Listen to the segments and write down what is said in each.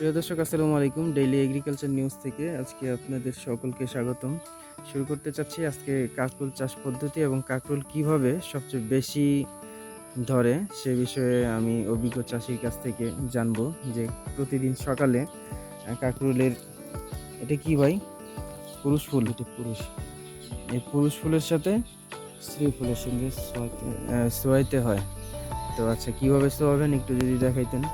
প্রিয় দর্শক, আসসালামু আলাইকুম। ডেইলি এগ্রিকালচার নিউজ থেকে আজকে আপনাদের সকলকে স্বাগতম। শুরু করতে চাচ্ছি আজকে কাকরুল চাষ পদ্ধতি এবং কাকরুল কীভাবে সবচেয়ে বেশি ধরে সে বিষয়ে আমি অভিজ্ঞ চাষির কাছ থেকে জানব যে প্রতিদিন সকালে কাকরুলের এটা কি ভাই পুরুষ ফুল, এটা পুরুষ। এই পুরুষ ফুলের সাথে স্ত্রী ফুলের সঙ্গে সোয়াইতে হয়। তো আচ্ছা কীভাবে সোয়াবেন একটু যদি দেখাইতেন।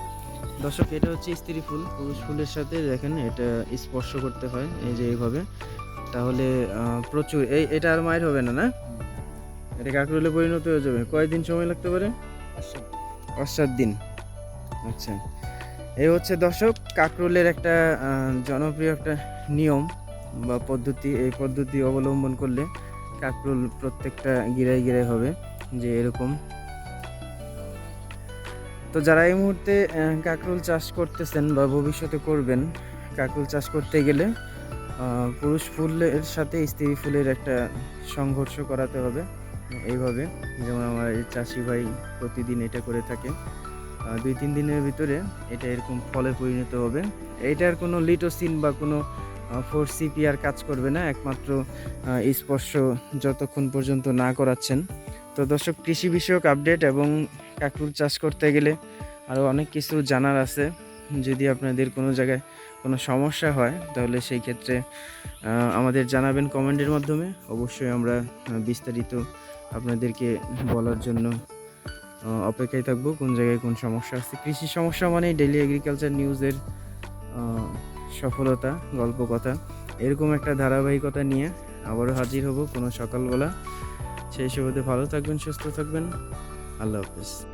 দর্শক, এটা হচ্ছে স্ত্রী ফুল। পুরুষ ফুলের সাথে দেখেন এটা স্পর্শ করতে হয়, এই যে এইভাবে। তাহলে প্রচুর। এই, এটা আর মায়ের হবে না না? এটা কাকরুলে পরিণত হয়ে যাবে। কয়দিন সময় লাগতে পারে? সাত দিন। আচ্ছা। এই হচ্ছে দর্শক, কাকরুলের একটা জনপ্রিয় একটা নিয়ম বা পদ্ধতি। এই পদ্ধতি অবলম্বন করলে কাকরুল প্রত্যেকটা গিরায় গিরায় হবে, যে এরকম তো যারা এই মুহূর্তে কাকরুল চাষ করতেছেন বা ভবিষ্যতে করবেন, কাকরুল চাষ করতে গেলে পুরুষ ফুলের সাথে স্ত্রী ফুলের একটা সংঘর্ষ করাতে হবে, এইভাবে। যেমন আমার এই চাষি ভাই প্রতিদিন এটা করে থাকে। দুই, তিন দিনের ভিতরে এটা এরকম ফলে পরিণত হবে। এইটার কোনো লিটোসিন বা কোনো ফোর সিপিআর কাজ করবে না। একমাত্র স্পর্শ যতক্ষণ পর্যন্ত না করাচ্ছেন তো দর্শক, কৃষি বিষয়ক আপডেট এবং কাকরুল চাষ করতে গেলে আরও অনেক কিছু জানার আছে। যদি আপনাদের কোনো জায়গায় কোনো সমস্যা হয়, তাহলে সেই ক্ষেত্রে আমাদের জানাবেন কমেন্টের মাধ্যমে। অবশ্যই আমরা বিস্তারিত আপনাদেরকে বলার জন্য অপেক্ষায় থাকব কোন জায়গায় কোন সমস্যা আছে। কৃষি সমস্যা মানেই ডেলি এগ্রিকালচার নিউজের সফলতা, গল্প কথা। এরকম একটা ধারাবাহিকতা নিয়ে আবারও হাজির হব কোনো সকালবেলা। সেই সুবাদে ভালো থাকবেন সুস্থ থাকবেন। আল্লাহ হাফিজ।